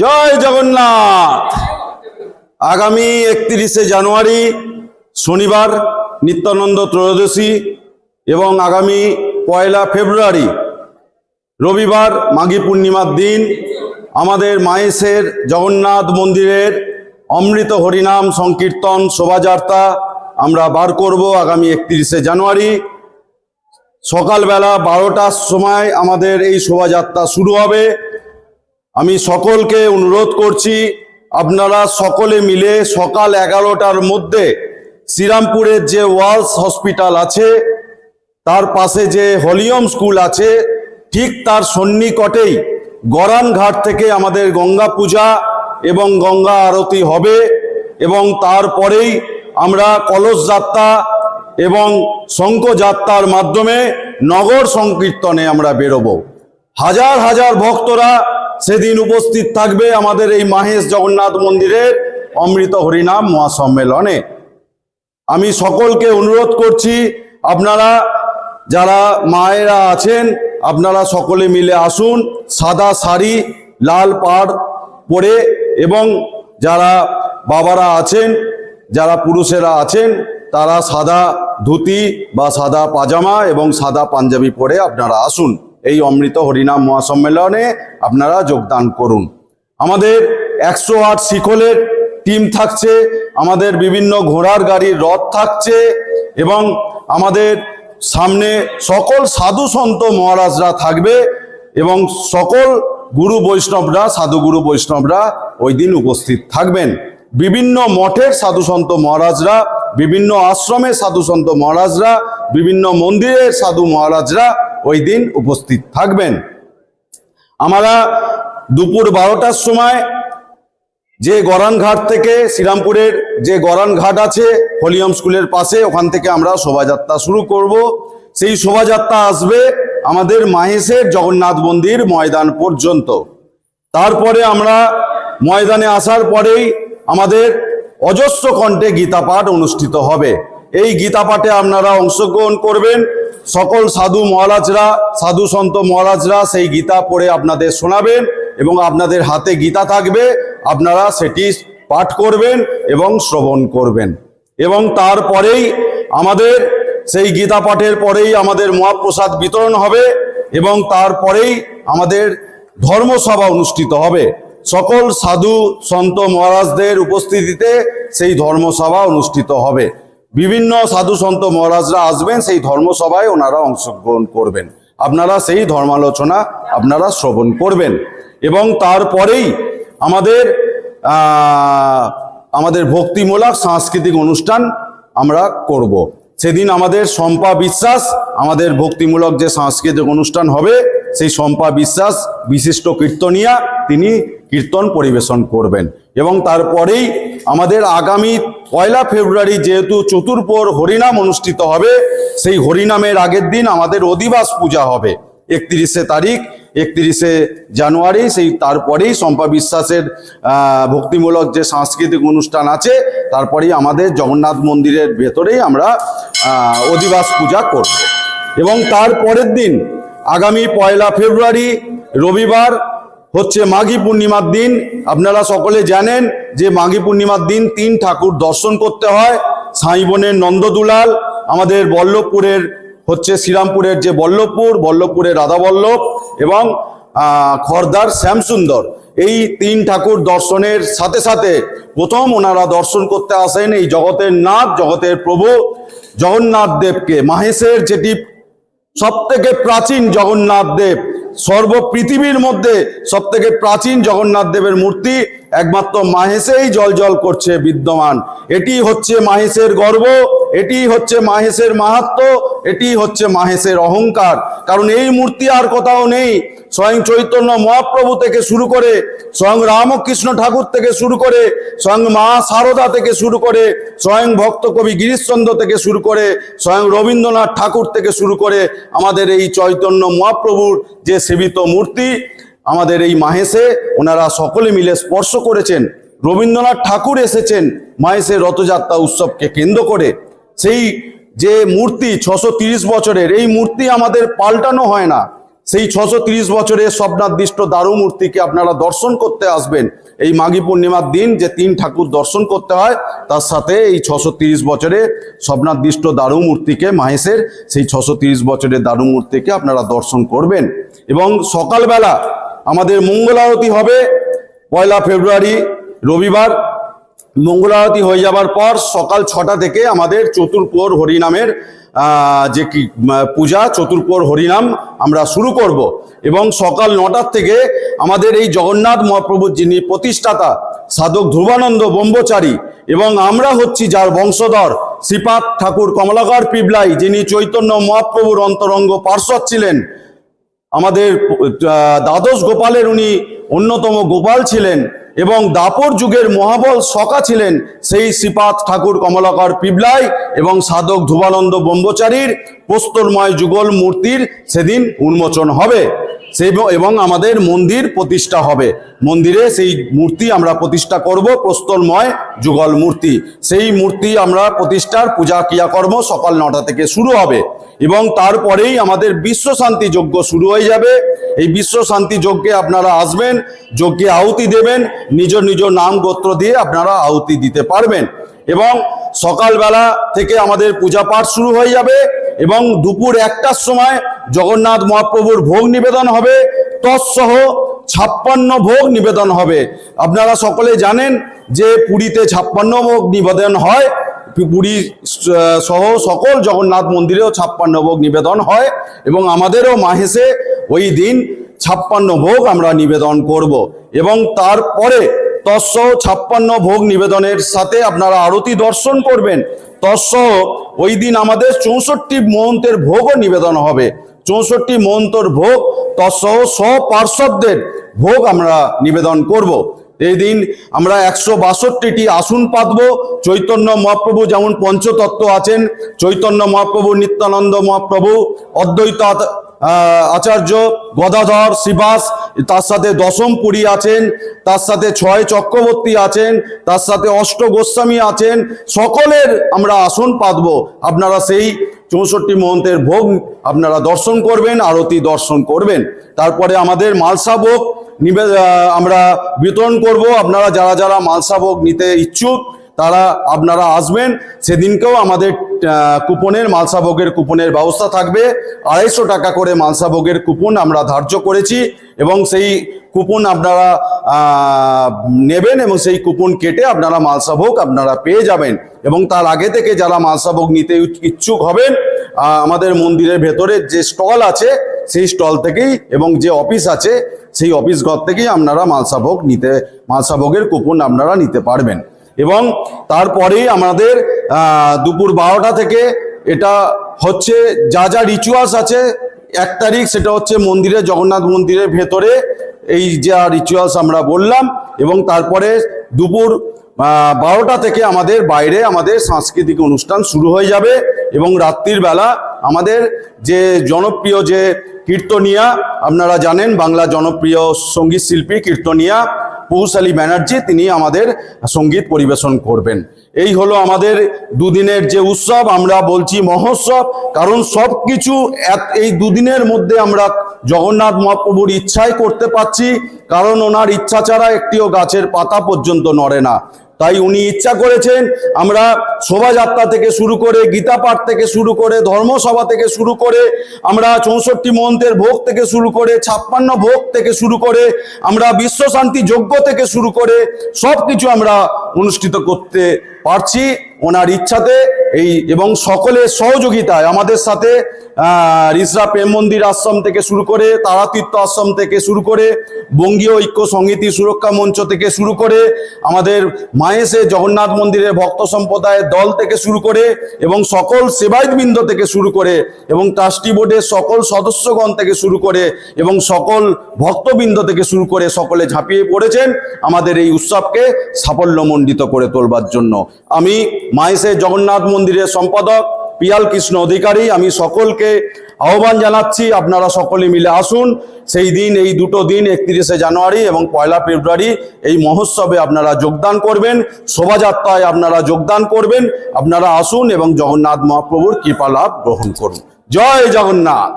জয় জগন্নাথ। আগামী একত্রিশে জানুয়ারি শনিবার নিত্যানন্দ ত্রয়োদশী এবং আগামী পয়লা ফেব্রুয়ারি রবিবার মাঘী পূর্ণিমার দিন আমাদের মায়েসের জগন্নাথ মন্দিরের অমৃত হরিনাম সংকীর্তন শোভাযাত্রা আমরা বার করব আগামী একত্রিশে জানুয়ারি। সকালবেলা বারোটার সময় আমাদের এই শোভাযাত্রা শুরু হবে। আমি সকলকে অনুরোধ করছি, আপনারা সকলে মিলে সকাল এগারোটার মধ্যে শ্রীরামপুরের যে ওয়ালস হসপিটাল আছে, তার পাশে যে হলিয়ম স্কুল আছে, ঠিক তার সন্নিকটেই গরান ঘাট থেকে আমাদের গঙ্গা পূজা এবং গঙ্গা আরতি হবে এবং তারপরেই আমরা কলস যাত্রা এবং শঙ্খ যাত্রার মাধ্যমে নগর সংকীর্তনে আমরা বেরোবো। হাজার হাজার ভক্তরা সেদিন উপস্থিত থাকবে আমাদের এই মাহেশ জগন্নাথ মন্দিরের অমৃত হরিনাম মহাসম্মেলনে। আমি সকলকে অনুরোধ করছি, আপনারা যারা মায়েরা আছেন, আপনারা সকলে মিলে আসুন, সাদা শাড়ি, লাল পাড় পরে এবং যারা বাবারা আছেন, যারা পুরুষেরা আছেন, তারা সাদা ধুতি বা সাদা পাজামা এবং সাদা পাঞ্জাবি পরে আপনারা আসুন। এই অমৃত হরিনাম মহাসম্মেলনে আপনারা যোগদান করুন। আমাদের একশো আট শিখলের টিম থাকছে, আমাদের বিভিন্ন ঘোড়ার গাড়ির রথ থাকছে এবং আমাদের সামনে সকল সাধু সন্ত মহারাজরা থাকবে এবং সকল গুরু বৈষ্ণবরা, সাধু গুরু বৈষ্ণবরা ওই দিন উপস্থিত থাকবেন। বিভিন্ন মঠের সাধু সন্ত মহারাজরা, বিভিন্ন আশ্রমের সাধু সন্ত মহারাজরা, বিভিন্ন মন্দিরের সাধু মহারাজরা ওই দিন উপস্থিত থাকবেন। আমরা দুপুর বারোটার সময় যে গরান ঘাট থেকে শ্রীরামপুরের যে গরান ঘাট আছে, হলিয়াম স্কুলের পাশে, ওখান থেকে আমরা শোভাযাত্রা শুরু করব। সেই শোভাযাত্রা আসবে আমাদের মাহেশের জগন্নাথ মন্দির ময়দান পর্যন্ত। তারপরে আমরা ময়দানে আসার পরেই আমাদের অজস্র কণ্ঠে গীতা পাঠ অনুষ্ঠিত হবে। এই গীতা পাঠে আপনারা অংশগ্রহণ করবেন। সকল সাধু মহারাজরা, সাধু সন্ত মহারাজরা সেই গীতা পড়ে আপনাদের শোনাবেন এবং আপনাদের হাতে গীতা থাকবে, আপনারা সেটি পাঠ করবেন এবং শ্রবণ করবেন। এবং তারপরেই আমাদের সেই গীতা পাঠের পরেই আমাদের মহাপ্রসাদ বিতরণ হবে এবং তারপরেই আমাদের ধর্মসভা অনুষ্ঠিত হবে। সকল সাধু সন্ত মহারাজদের উপস্থিতিতে সেই ধর্মসভা অনুষ্ঠিত হবে। বিভিন্ন সাধু সন্ত মহারাজরা আসবেন, সেই ধর্মসভায় ওনারা অংশগ্রহণ করবেন। আপনারা সেই ধর্মালোচনা আপনারা শ্রবণ করবেন। এবং তারপরেই আমাদের আমাদের ভক্তিমূলক সাংস্কৃতিক অনুষ্ঠান আমরা করব। সেদিন আমাদের শম্পা বিশ্বাস, আমাদের ভক্তিমূলক যে সাংস্কৃতিক অনুষ্ঠান হবে, সেই শম্পা বিশ্বাস বিশিষ্ট কীর্তনিয়া তিনি কীর্তন পরিবেশন করবেন। এবং তারপরেই আমাদের আগামী পয়লা ফেব্রুয়ারি যেহেতু চতুর্পর হরিনাম অনুষ্ঠিত হবে, সেই হরিনামের আগের দিন আমাদের অধিবাস পূজা হবে। একত্রিশে তারিখ, একত্রিশে জানুয়ারি, সেই তারপরেই শম্পা বিশ্বাসের ভক্তিমূলক যে সাংস্কৃতিক অনুষ্ঠান আছে, তারপরেই আমাদের জগন্নাথ মন্দিরের ভেতরেই আমরা অধিবাস পূজা করব। এবং তার পরের দিন, আগামী পয়লা ফেব্রুয়ারি, রবিবার হচ্ছে মাঘী পূর্ণিমার দিন। আপনারা সকলে জানেন যে মাঘী পূর্ণিমার দিন তিন ঠাকুর দর্শন করতে হয়। সাই বোনের নন্দদুলাল, আমাদের বল্লভপুরের হচ্ছে শ্রীরামপুরের যে বল্লভপুর, বল্লভপুরের রাধাবল্লভ এবং খর্দার শ্যামসুন্দর। এই তিন ঠাকুর দর্শনের সাথে সাথে প্রথম ওনারা দর্শন করতে আসেন এই জগতের নাথ, জগতের প্রভু, জগন্নাথ দেবকে। মাহেশের যেটি সব থেকে প্রাচীন জগন্নাথ দেব সর্ব পৃথিবীর মধ্যে সব থেকে প্রাচীন জগন্নাথ দেবের মূর্তি একমাত্র মাহেশেই জল জল করছে বিদ্যমান। এটি হচ্ছে মাহেশের গর্ব, এটি হচ্ছে মাহেশের মাহাত্ম, এটি হচ্ছে মাহেশের অহংকার। কারণ এই মূর্তি আর কোথাও নেই। স্বয়ং চৈতন্য মহাপ্রভু থেকে শুরু করে, স্বয়ং রামকৃষ্ণ ঠাকুর থেকে শুরু করে, স্বয়ং মা সারদা থেকে শুরু করে, স্বয়ং ভক্ত কবি গিরিশচন্দ্র থেকে শুরু করে, স্বয়ং রবীন্দ্রনাথ ঠাকুর থেকে শুরু করে আমাদের এই চৈতন্য মহাপ্রভুর যে সেবিত মূর্তি আমাদের এই মাহেশে ওনারা সকলে মিলে স্পর্শ করেছেন। রবীন্দ্রনাথ ঠাকুর এসেছেন মাহেশের রথযাত্রা উৎসবকে কেন্দ্র করে। সেই যে মূর্তি ছশো বছরের, এই মূর্তি আমাদের পাল্টানো হয় না। সেই ছশো তিরিশ বছরের স্বপ্নাদিষ্ট দারু মূর্তিকে আপনারা দর্শন করতে আসবেন। এই মাঘী পূর্ণিমার দিন যে তিন ঠাকুর দর্শন করতে হয়, তার সাথে এই ছশো তিরিশ বছরে স্বপ্নাদিষ্ট দারু মূর্তিকে, মাহেশের সেই ছশো তিরিশ বছরের দারু মূর্তিকে আপনারা দর্শন করবেন। এবং সকালবেলা আমাদের মঙ্গল আরতি হবে পয়লা ফেব্রুয়ারি, রবিবার। মঙ্গল আরতি হয়ে যাবার পর সকাল ছটা থেকে আমাদের চতুর্পোর হরিনামের যে কি পূজা, চতুর্পোর হরিনাম আমরা শুরু করব। এবং সকাল নটার থেকে আমাদের এই জগন্নাথ মহাপ্রভুর যিনি প্রতিষ্ঠাতা, সাধক ধ্রুবানন্দ ব্রহ্মচারী এবং আমরা হচ্ছি যার বংশধর শ্রীপাদ ঠাকুর কমলাকর পিবলাই, যিনি চৈতন্য মহাপ্রভুর অন্তরঙ্গ পার্শ্বদ ছিলেন আমাদের দ্বাদশ গোপালের উনি অন্যতম গোপাল ছিলেন এবং দাপর যুগের মহাবল সকা ছিলেন সেই শ্রীপাদ ঠাকুর কমলাকর পিবলাই এবং সাধক ধুবানন্দ ব্রহ্মচারীর প্রস্তরময় যুগল মূর্তির সেদিন উন্মোচন হবে। সেই এবং আমাদের মন্দির প্রতিষ্ঠা হবে। মন্দিরে সেই মূর্তি আমরা প্রতিষ্ঠা করব, প্রস্তরময় যুগল মূর্তি। সেই মূর্তি আমরা প্রতিষ্ঠার পূজা ক্রিয়াকর্ম সকাল নটা থেকে শুরু হবে এবং তারপরেই আমাদের বিশ্ব শান্তি যজ্ঞ শুরু হয়ে যাবে। এই বিশ্ব শান্তি যজ্ঞে আপনারা আসবেন, যজ্ঞে আহুতি দেবেন, নিজ নিজ নাম গোত্র দিয়ে আপনারা আহুতি দিতে পারবেন। এবং সকালবেলা থেকে আমাদের পূজা পাঠ শুরু হয়ে যাবে। এবং দুপুর একটার সময় জগন্নাথ মহাপ্রভুর ভোগ নিবেদন হবে। তৎসহ ছাপ্পান্ন ভোগ নিবেদন হবে। আপনারা সকলে জানেন যে পুরীতে ছাপ্পান্ন ভোগ নিবেদন হয়। পুরী সহ সকল জগন্নাথ মন্দিরেও ছাপ্পান্ন ভোগ নিবেদন হয় এবং আমাদেরও মাহেশে ওই দিন ছাপ্পান্ন ভোগ আমরা নিবেদন করব এবং তারপরে তৎসহ ছাপ্পান্ন ভোগ নিবেদনের সাথে আপনারা আরতি দর্শন করবেন। তৎসহ ওই দিন আমাদের চৌষট্টি মহন্তের ভোগও নিবেদন হবে। চৌষট্টি মহন্তর ভোগ তৎসহ স্বপার্শ্বদের ভোগ আমরা নিবেদন করব। এই দিন আমরা একশো বাষট্টিটি আসন পাতব। চৈতন্য মহাপ্রভু যেমন পঞ্চতত্ত্ব আছেন, চৈতন্য মহাপ্রভু নিত্যানন্দ মহাপ্রভু অদ্বৈত আচার্য গদাধর, শিবাস তার সাথে দশম পুরী আছেন, তার সাথে ছয় চক্রবর্তী আছেন, তার সাথে অষ্ট গোস্বামী আছেন, সকলের আমরা আসন পাতব। আপনারা সেই চৌষট্টি মহন্তের ভোগ আপনারা দর্শন করবেন, আরতি দর্শন করবেন। তারপরে আমাদের মালসা ভোগ নিবে আমরা বিতরণ করব। আপনারা যারা যারা মালসা ভোগ নিতে ইচ্ছুক, তারা আপনারা আসবেন। সেদিনকেও আমাদের কুপনের মালসা ভোগের কুপনের ব্যবস্থা থাকবে। আড়াইশো টাকা করে মালসা ভোগের কুপন আমরা ধার্য করেছি এবং সেই কুপন আপনারা নেবেন এবং সেই কুপন কেটে আপনারা মালসা ভোগ আপনারা পেয়ে যাবেন। এবং তার আগে থেকে যারা মালসা ভোগ নিতে ইচ্ছুক হবেন আমাদের মন্দিরের ভেতরে যে স্টল আছে, সেই স্টল থেকেই এবং যে অফিস আছে, সেই অফিস ঘর থেকেই আপনারা মালসা ভোগ নিতে মালসা ভোগের কুপন আপনারা নিতে পারবেন। এবং তারপরেই আমাদের দুপুর বারোটা থেকে এটা হচ্ছে যা যা রিচুয়ালস আছে, এক তারিখ সেটা হচ্ছে মন্দিরে, জগন্নাথ মন্দিরের ভেতরে এই যা রিচুয়ালস আমরা বললাম এবং তারপরে দুপুর বারোটা থেকে আমাদের বাইরে আমাদের সাংস্কৃতিক অনুষ্ঠান শুরু হয়ে যাবে এবং রাত্রির বেলা আমাদের যে জনপ্রিয় যে কীর্তনিয়া, আপনারা জানেন বাংলা জনপ্রিয় সংগীত শিল্পী কীর্তনিয়া পৌশালী ব্যানার্জি তিনি আমাদের সংগীত পরিবেশন করবেন। এই হলো আমাদের দুদিনের যে উৎসব, আমরা বলছি মহোৎসব, কারণ সব কিছু এই দুদিনের মধ্যে আমরা জগন্নাথ মহাপ্রভুর ইচ্ছাই করতে পাচ্ছি কারণ ওনার ইচ্ছা ছাড়া একটিও গাছের পাতা পর্যন্ত নড়ে না। তাই উনি ইচ্ছা করেছেন আমরা শোভাযাত্রা থেকে শুরু করে গীতা পাঠ থেকে শুরু করে ধর্মসভা থেকে শুরু করে আমরা চৌষট্টি মন্ত্রের ভোগ থেকে শুরু করে ছাপ্পান্ন ভোগ থেকে শুরু করে আমরা বিশ্ব শান্তি যজ্ঞ থেকে শুরু করে সব কিছু আমরা অনুষ্ঠিত করতে পারছি। ওনার ইচ্ছাতে এই এবং সকলের সহযোগিতায় আমাদের সাথে রিসরা প্রেম মন্দির আশ্রম থেকে শুরু করে তারাতীর্থ আশ্রম থেকে শুরু করে, বঙ্গীয় ঐক্য সংগীতি সুরক্ষা মঞ্চ থেকে শুরু করে, আমাদের মায়েসে জগন্নাথ মন্দিরের ভক্ত সম্প্রদায়ের দল থেকে শুরু করে এবং সকল সেবায়তবৃন্দ থেকে শুরু করে এবং ট্রাস্টি বোর্ডের সকল সদস্যগণ থেকে শুরু করে এবং সকল ভক্তবৃন্দ থেকে শুরু করে সকলে ঝাঁপিয়ে পড়েছেন আমাদের এই উৎসবকে সাফল্যমণ্ডিত করে তোলবার জন্য। আমি মায়েসে জগন্নাথ মন্দিরের সম্পাদক পিয়াল কৃষ্ণ অধিকারী। আমি সকলকে আহ্বান জানাচ্ছি, আপনারা সকলে মিলে আসুন। সেই দিন, এই দুটো দিন, একত্রিশে জানুয়ারি এবং পয়লা ফেব্রুয়ারি, এই মহোৎসবে আপনারা যোগদান করবেন। শোভাযাত্রায় আপনারা যোগদান করবেন। আপনারা আসুন এবং জগন্নাথ মহাপ্রভুর কৃপা লাভ গ্রহণ করুন। জয় জগন্নাথ!